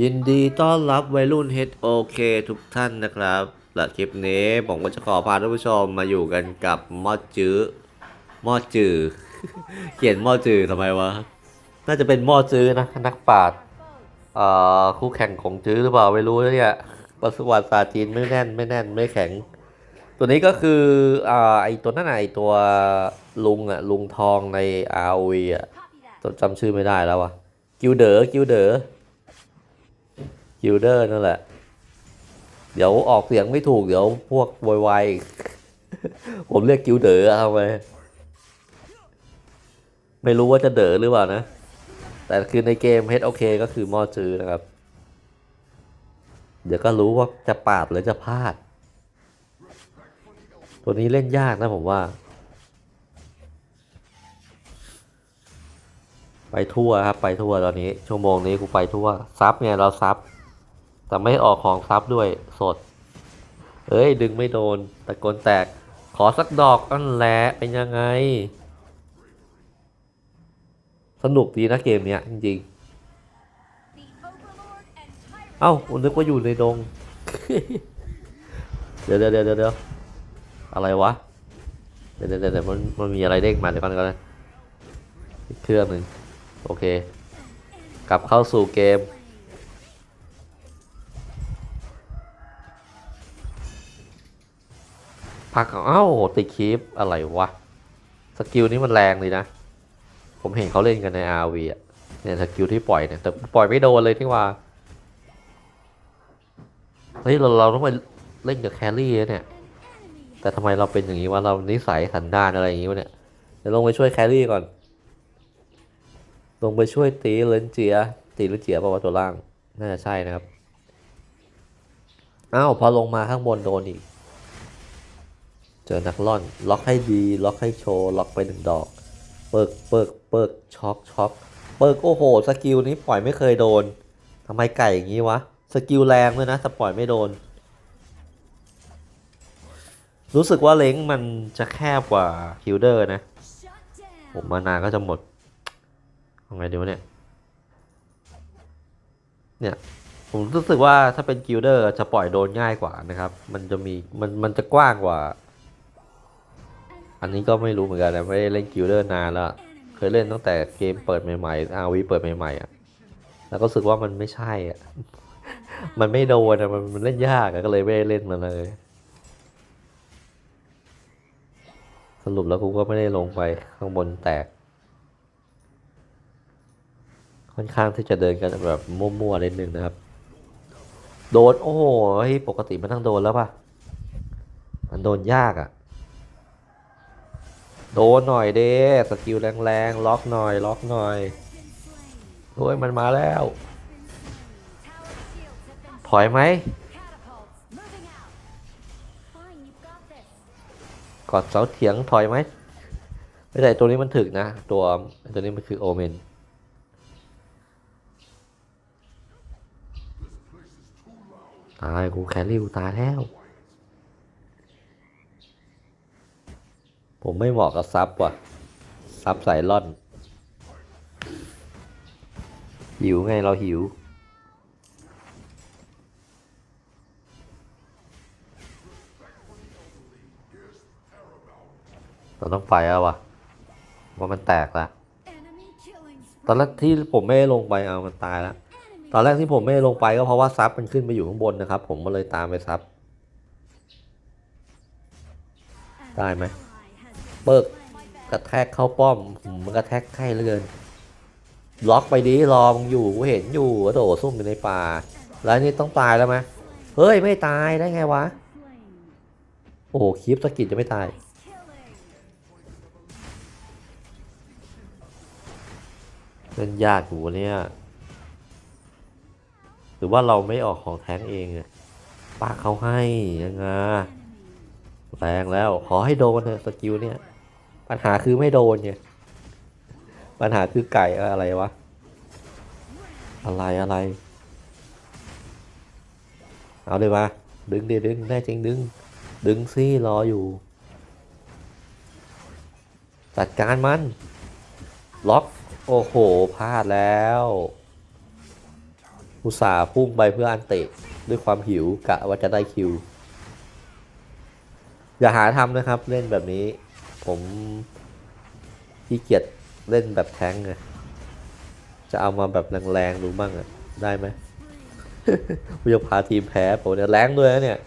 ยินดีต้อนรับวัยรุ่น HOK ทุกท่านนะครับและคลิปนี้ผมก็จะขอพาท่านผู้ชมมาอยู่กันกับมอดจื้อมอดจือ เขียนมอดจือทำไมวะ น่าจะเป็นมอดจื้อนะ นักปราชญ์คู่แข่งของจื้อหรือเปล่าไม่รู้เนี่ยประวัติศาสตร์จีนไม่แน่นไม่แน่นไม่แข็ง ตัวนี้ก็คืออไอตัวนั่นน่ะไอตัวลุงอะลุงทองใน ROV อะจำชื่อไม่ได้แล้ววะกิลเดอร์กิลเดอร์ กิลเดอร์นั่นแหละ เดี๋ยวออกเสียงไม่ถูก เดี๋ยวพวกวยวายผมเรียกกิลเดอร์เอาไปไม่รู้ว่าจะเดอหรือเปล่านะ แต่คือในเกม HOK ก็คือมอจือนะครับ เดี๋ยวก็รู้ว่าจะปาดหรือจะพลาด ตัวนี้เล่นยากนะผมว่า ไปทั่วครับ ไปทั่วตอนนี้ ชั่วโมงนี้กูไปทั่วซับเนี่ยเราซับ แต่ไม่ออกของซับด้วยสด เอ้ย ดึงไม่โดนตะโกนแตก ขอสักดอกอันแหละเป็นยังไง สนุกดีนะเกมเนี้ยจริงๆ เอ้าผมนึกว่าอยู่ในดง เดี๋ยวเดี๋ยวเดี๋ยวเดี๋ยวอะไรวะเดี๋ยวเดี๋ยวเดี๋ยวมันมันมีอะไรเด้งมาเดี๋ยวก่อนก่อนนะเครื่องหนึ่งโอเค กลับเข้าสู่เกม พักเอ้าติดคลิปอะไรวะ สกิลนี้มันแรงเลยนะ ผมเห็นเขาเล่นกันใน RV อะเนี่ยสกิลที่ปล่อยเนี่ยแต่ปล่อยไม่โดนเลยที่ว่าเฮ้ยเราเราต้องไปเล่นกับแครี่เนี่ย แต่ทำไมเราเป็นอย่างนี้วะเรานิสัยสันดานอะไรอย่างนี้วะเนี่ยเดี๋ยวลงไปช่วยแครี่ก่อน ลงไปช่วยตีเลนเจีย ตีเลนเจียป่าวะตัวล่าง น่าจะใช่นะครับ อ้าวพอลงมาข้างบนโดนอีก จอนักล่อน ล็อกให้ดี ล็อกให้โชว์ ล็อกไปหนึ่งดอก เปิกเปิกเปิกช็อกช็อกเปิกโอ้โห สกิลนี้ปล่อยไม่เคยโดนทำไมไก่อย่างนี้วะ สกิลแรงด้วยนะแต่ปล่อยไม่โดน รู้สึกว่าเล้งมันจะแคบกว่าคิลเดอร์นะ ผมมานาก็จะหมดทำไงดีวะเนี่ย เนี่ยผมรู้สึกว่าถ้าเป็นกิลเดอร์จะปล่อยโดนง่ายกว่านะครับ มันจะมีมันมันจะกว้างกว่า อันนี้ก็ไม่รู้เหมือนกันนะไม่ได้เล่นกิลเดอร์นานแล้ว เคยเล่นตั้งแต่เกมเปิดใหม่ๆอาวีเปิดใหม่ๆอะแล้วก็รู้สึกว่ามันไม่ใช่อะมันไม่โดนอะมันมันเล่นยากอะก็เลยไม่ได้เล่นมันเลย สรุปแล้วกูก็ไม่ได้ลงไปข้างบนแตก ค่อนข้างที่จะเดินกันแบบมั่วๆนิดนึงนะครับ โดนโอ้โหปกติมันต้องโดนแล้วป่ะ มันโดนยากอะ โดนหน่อยเด้สกิลแรงๆล็อกหน่อยล็อกหน่อยโอ้ยมันมาแล้ว ถอยไหมกอดเสาเถียงถอยไหมไม่ใช่ตัวนี้มันถึกนะ ตัวตัวนี้มันคือโอเมนตายกูแครี่กูตายแล้ว ผมไม่เหมาะกับซับว่ะ ซับใส่ล่อน หิวไงเราหิว เราต้องไปแล้ววะว่ามันแตกละตอนแรกที่ผมไม่ลงไปเอามันตายแล้วตอนแรกที่ผมไม่ลงไปก็เพราะว่าซับมันขึ้นไปอยู่ข้างบนนะครับ ผมก็เลยตามไปซับได้ไหม เบิกกระแทกเข้าป้อมมันกระแทกใกล้เหลือเกินล็อกไปดิรอมึงอยู่กูเห็นอยู่กระโดดซุ่มอยู่ในป่า แล้วนี่ต้องตายแล้วไหมเฮ้ยไม่ตายได้ไงวะ โอ้คลิปสกิดจะไม่ตายเล่นยากอยู่วเนี่ยหรือว่าเราไม่ออกของแท้งเองอะปากเขาให้ยังไงแรงแล้วขอให้โดนเถอะสกิลเนี่ย ปัญหาคือไม่โดนไงปัญหาคือไก่อะไรวะ อะไรอะไร เอาเลยมาดึงดิดึงแน่จริงดึง ดึงซี่รออยู่ จัดการมัน ล็อกโอ้โหพลาดแล้วอุตส่าห์พุ่งไปเพื่ออันเตะด้วยความหิวกะว่าจะได้คิว อย่าหาทำนะครับเล่นแบบนี้ ผมขี้เกียจเล่นแบบแท้งไงจะเอามาแบบแรงๆดูบ้างอะได้ไหมกูจะพาทีมแพ้ผมเนี่ยแรงด้วยนะเนี่ย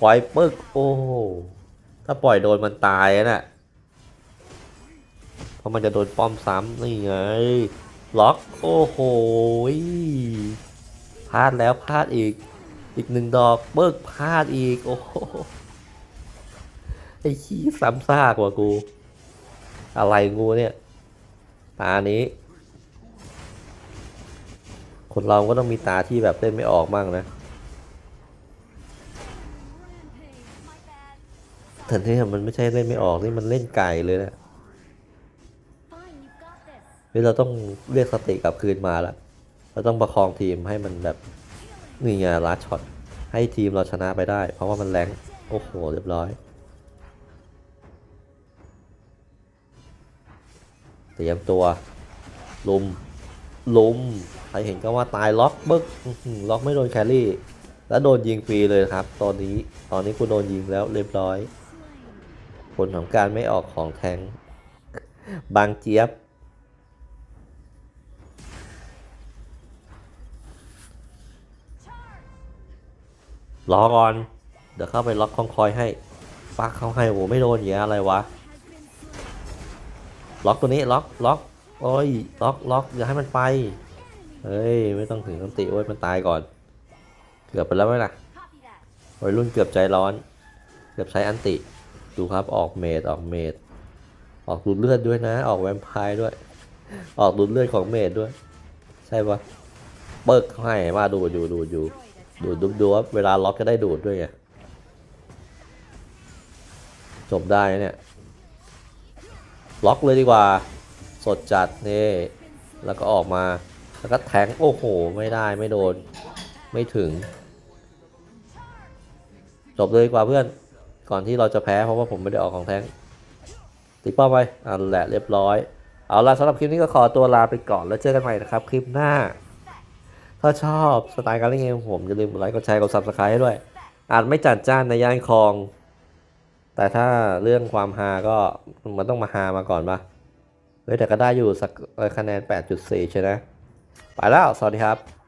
ปล่อยปึกโอ้โหถ้าปล่อยโดนมันตายอะน่ะเพราะมันจะโดนป้อมซ้ำนี่ไงล็อกโอ้โหพลาดแล้วพลาดอีก อีกหนึ่งดอกเบิกพลาดอีกโอ้โห ไอ้ขี้ซ้ำซากว่ะกู อะไรงูเนี่ยตานี้ คนเราก็ต้องมีตาที่แบบเล่นไม่ออกบ้างนะแต่ที่มันไม่ใช่เล่นไม่ออกนี่มันเล่นไก่เลยนะนี่เราต้องเรียกสติกลับคืนมาแล้วเราต้องประคองทีมให้มันแบบนี่ไงลัดช็อตให้ทีมเราชนะไปได้ เพราะว่ามันแรงโอ้โหเรียบร้อย ตรียมตัวลุมลุมใครเห็นก็ว่าตายล็อกบึกล็อกไม่โดนแครี่ แล้วโดนยิงฟรีเลยครับ ตอนนี้ตอนนี้กูโดนยิงแล้วเรียบร้อย ผลของการไม่ออกของแทงบางเจี๊ยบ รอก่อน เดี๋ยวเข้าไปล็อกคองคอยให้ปักเข้าให้โอ้ไม่โดนอย่างอะไรวะ ล็อกตัวนี้ล็อกล็อกโอ้ยล็อกล็อกอย่าให้มันไปเฮ้ยไม่ต้องถึงต้องติโอ้ยมันตายก่อน เกือบไปแล้วไหมล่ะวัยรุ่นเกือบใจร้อน เกือบใช้อันติดูครับออกเมดออกเมดออกดูดเลือดด้วยนะ ออกแวมไพร์ด้วย ออกดูดเลือดของเมดด้วย ใช่ปะเบิกให้มาดูดูดูดูดูดูดูว่าเวลาล็อกจะได้ดูดด้วยไงจบได้เนี่ย ล็อกเลยดีกว่า สดจัดนี่แล้วก็ออกมาแล้วก็แทงโอ้โห ไม่ได้ไม่โดน ไม่ถึง จบเลยดีกว่าเพื่อน ก่อนที่เราจะแพ้เพราะว่าผมไม่ได้ออกของแทงตีเป้าไปอันแหละเรียบร้อย เอาล่ะสำหรับคลิปนี้ก็ขอตัวลาไปก่อนแล้วเจอกันใหม่นะครับคลิปหน้า ถ้าชอบสไตล์การเล่นเกมผมอย่าลืมกดไลค์กดแชร์กด subscribe ให้ด้วย อาจไม่จัดจ้านในย่านคลอง แต่ถ้าเรื่องความฮาก็มันต้องมาฮามาก่อนปะเฮ้ยแต่ก็ได้อยู่สักคะแนน 8.4 ใช่ไหมไปแล้ว สวัสดีครับ